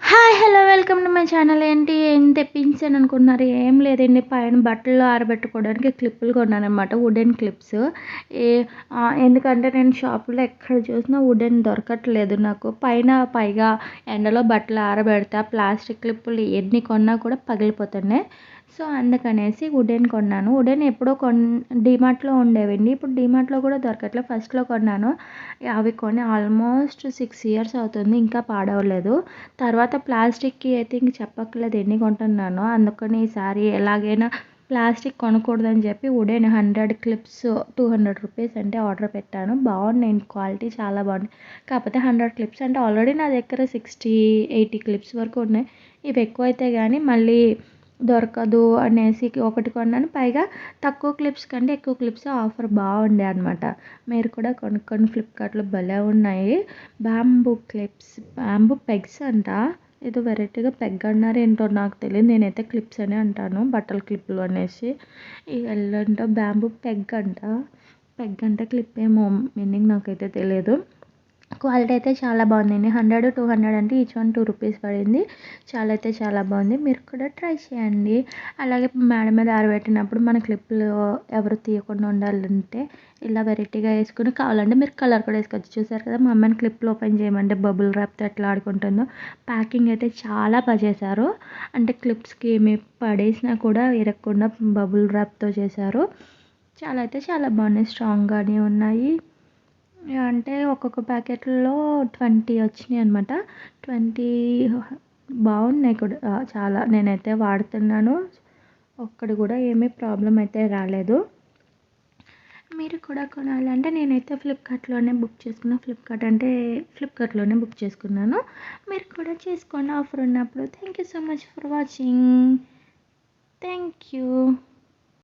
Hi hello welcome to my channel ఏంటి ఏం తెప్పించాను అనుకున్నారు? ఏం లేదండి పైన బట్టలు ఆరబెట్టుకోవడానికి క్లిప్పులు కొన్నాను అనమాట వుడెన్ క్లిప్స్ ఏ ఎందుకంటే నేను షాపులో ఎక్కడ చూసినా వుడెన్ దొరకట్లేదు నాకు. పైన పైగా ఎండలో బట్టలు ఆరబెడితే ప్లాస్టిక్ క్లిప్పులు ఎన్ని కొన్నా కూడా పగిలిపోతున్నాయి. సో అందుకనేసి వుడెన్ కొన్నాను. వుడెన్ ఎప్పుడో కొన్ డిమార్ట్లో ఉండేవండి. ఇప్పుడు డిమార్ట్లో కూడా దొరకట్లేదు ఫస్ట్లో కొన్నాను. అవి కొని ఆల్మోస్ట్ సిక్స్ ఇయర్స్ అవుతుంది. ఇంకా పాడవలేదు. తర్వాత ప్లాస్టిక్కి అయితే ఇంక చెప్పక్కర్లేదు. ఎన్ని కొంటున్నాను అందుకని ఈసారి ఎలాగైనా ప్లాస్టిక్ కొనకూడదని చెప్పి wooden hundred clips two hundred rupees అంటే ఆర్డర్ పెట్టాను. బాగున్నాయి. క్వాలిటీ చాలా బాగుంది కాకపోతే హండ్రెడ్ క్లిప్స్ అంటే ఆల్రెడీ నా దగ్గర సిక్స్టీ ఎయిటీ క్లిప్స్ వరకు ఉన్నాయి. ఇవి ఎక్కువ అయితే కానీ మళ్ళీ దొరకదు అనేసి ఒకటి కొన్నాను. పైగా తక్కువ క్లిప్స్ కంటే ఎక్కువ క్లిప్స్ ఆఫర్ బాగుండే అనమాట మీరు కూడా కొనుక్కొని ఫ్లిప్కార్ట్లో భలే ఉన్నాయి. బ్యాంబూ క్లిప్స్ బ్యాంబూ పెగ్స్ అంట. ఏదో వెరైటీగా పెగ్ అన్నారు ఏంటో నాకు తెలియదు. నేనైతే క్లిప్స్ అనే అంటాను బట్టల క్లిప్లు అనేసి. ఈ ఎల్లంటో బ్యాంబూ పెగ్ అంట. పెగ్ అంటే క్లిప్ ఏమో మీనింగ్ నాకైతే తెలియదు. క్వాలిటీ అయితే చాలా బాగుందండి. హండ్రెడ్ టూ హండ్రెడ్ అంటే ఈచ్ వన్ టూ రూపీస్ పడింది. చాలా అయితే చాలా బాగుంది. మీరు కూడా ట్రై చేయండి. అలాగే మేడ మీద ఆరబెట్టినప్పుడు మన క్లిప్లు ఎవరు తీయకుండా ఉండాలంటే ఇలా వెరైటీగా వేసుకుని కావాలంటే మీరు కలర్ కూడా వేసుకోవచ్చు. చూసారు కదా మా అమ్మని క్లిప్లు ఓపెన్ చేయమంటే బబుల్ ర్యాప్తో ఎట్లా ఆడుకుంటుందో. ప్యాకింగ్ అయితే చాలా బాగా చేశారు. అంటే క్లిప్స్కి ఏమి పడేసినా కూడా ఇరగకుండా బబుల్ ర్యాప్తో చేశారు. చాలా అయితే చాలా బాగున్నాయి. స్ట్రాంగ్గానే ఉన్నాయి. అంటే ఒక్కొక్క ప్యాకెట్లో ట్వంటీ వచ్చినాయి అనమాట ట్వంటీ బాగున్నాయి కూడా. చాలా. నేనైతే వాడుతున్నాను. ఒక్కటి కూడా ఏమీ ప్రాబ్లం అయితే రాలేదు. మీరు కూడా కొనాలంటే నేనైతే ఫ్లిప్కార్ట్లోనే బుక్ చేసుకున్నాను ఫ్లిప్కార్ట్ అంటే ఫ్లిప్కార్ట్లోనే బుక్ చేసుకున్నాను. మీరు కూడా చేసుకోండి. ఆఫర్ ఉన్నప్పుడు. Thank you so much for watching. Thank you.